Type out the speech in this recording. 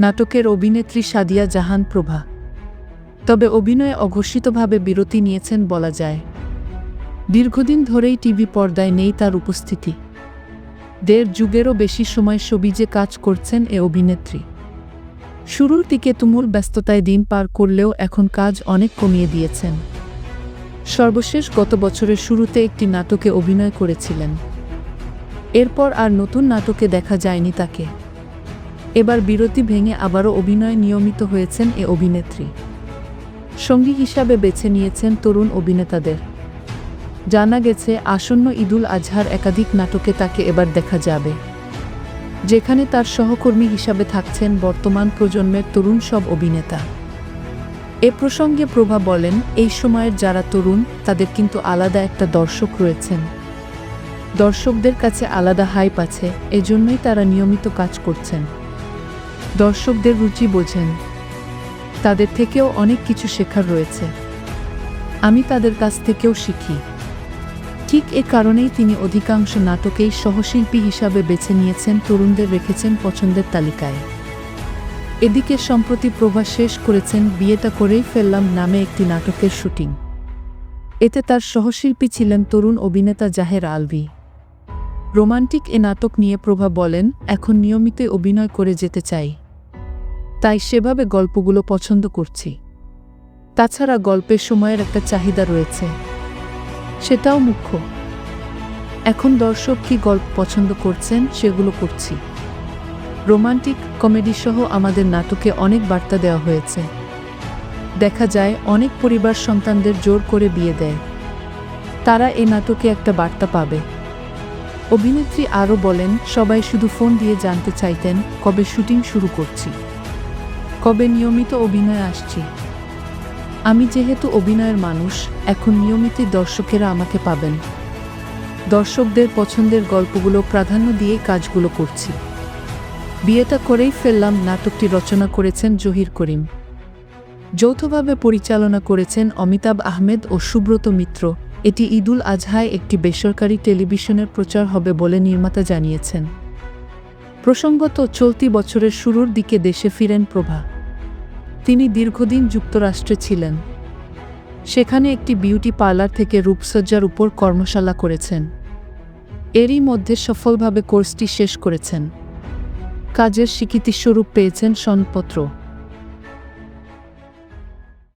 নাটকের অভিনেত্রী সাদিয়া জাহান প্রভা। তবে অভিনয়ে অঘোষিতভাবে বিরতি নিয়েছেন বলা যায়। দীর্ঘদিন ধরেই টিভি পর্দায় নেই তার উপস্থিতি। দেড় যুগেরও বেশি সময় সবিজে কাজ করছেন এ অভিনেত্রী। শুরুর দিকে তুমুল ব্যস্ততায় দিন পার করলেও এখন কাজ অনেক কমিয়ে দিয়েছেন। সর্বশেষ গত বছরের শুরুতে একটি নাটকে অভিনয় করেছিলেন। এরপর আর নতুন নাটকে দেখা যায়নি তাকে। এবার বিরতি ভেঙে আবারও অভিনয়ে নিয়মিত হয়েছেন এ অভিনেত্রী। সঙ্গী হিসাবে বেছে নিয়েছেন তরুণ অভিনেতাদের। জানা গেছে, আসন্ন ঈদুল আজহার একাধিক নাটকে তাকে এবার দেখা যাবে। যেখানে তার সহকর্মী হিসাবে থাকছেন বর্তমান প্রজন্মের তরুণ সব অভিনেতা। এ প্রসঙ্গে প্রভা বলেন, এই সময়ের যারা তরুণ, তাদের কিন্তু আলাদা একটা দর্শক রয়েছেন। দর্শকদের কাছে আলাদা হাইপ আছে, এজন্যই তারা নিয়মিত কাজ করছেন। দর্শকদের রুচি বোঝেন। তাদের থেকেও অনেক কিছু শেখার রয়েছে। আমি তাদের কাছ থেকেও শিখি। ঠিক এ কারণেই তিনি অধিকাংশ নাটকেই সহশিল্পী হিসাবে বেছে নিয়েছেন, তরুণদের রেখেছেন পছন্দের তালিকায়। এদিকে সম্প্রতি প্রভা শেষ করেছেন, বিয়েটা করেই ফেললাম নামে একটি নাটকের শুটিং। এতে তার সহশিল্পী ছিলেন তরুণ অভিনেতা জাহের আলভি। রোমান্টিক এ নাটক নিয়ে প্রভা বলেন, এখন নিয়মিত অভিনয় করে যেতে চাই। তাই সেভাবে গল্পগুলো পছন্দ করছি। তাছাড়া গল্পের সময়ের একটা চাহিদা রয়েছে। সেটাও মুখ্য। এখন দর্শক কি গল্প পছন্দ করছেন সেগুলো করছি। রোমান্টিক কমেডি সহ আমাদের নাটকে অনেক বার্তা দেওয়া হয়েছে। দেখা যায় অনেক পরিবার সন্তানদের জোর করে বিয়ে দেয়। তারা এ নাটকে একটা বার্তা পাবে। অভিনেত্রী আরও বলেন, সবাই শুধু ফোন দিয়ে জানতে চাইতেন কবে শুটিং শুরু করছি। কবে নিয়মিত অভিনয় আসছি? আমি যেহেতু অভিনয়ের মানুষ, এখন নিয়মিতই দর্শকেরা আমাকে পাবেন। দর্শকদের পছন্দের গল্পগুলো প্রাধান্য দিয়ে কাজগুলো করছি। বিয়েটা করেই ফেললাম নাটকটি রচনা করেছেন জহির করিম। যৌথভাবে পরিচালনা করেছেন অমিতাভ আহমেদ ও সুব্রত মিত্র। এটি ঈদুল আজহায় একটি বেসরকারি টেলিভিশনের প্রচার হবে বলে নির্মাতা জানিয়েছেন। প্রসঙ্গত, চলতি বছরের শুরুর দিকে দেশে ফিরেন প্রভা। তিনি দীর্ঘদিন যুক্তরাষ্ট্রে ছিলেন। সেখানে একটি বিউটি পার্লার থেকে রূপসজ্জার উপর কর্মশালা করেছেন। এরই মধ্যে সফলভাবে কোর্সটি শেষ করেছেন। কাজের স্বীকৃতিস্বরূপ পেয়েছেন সনদপত্র।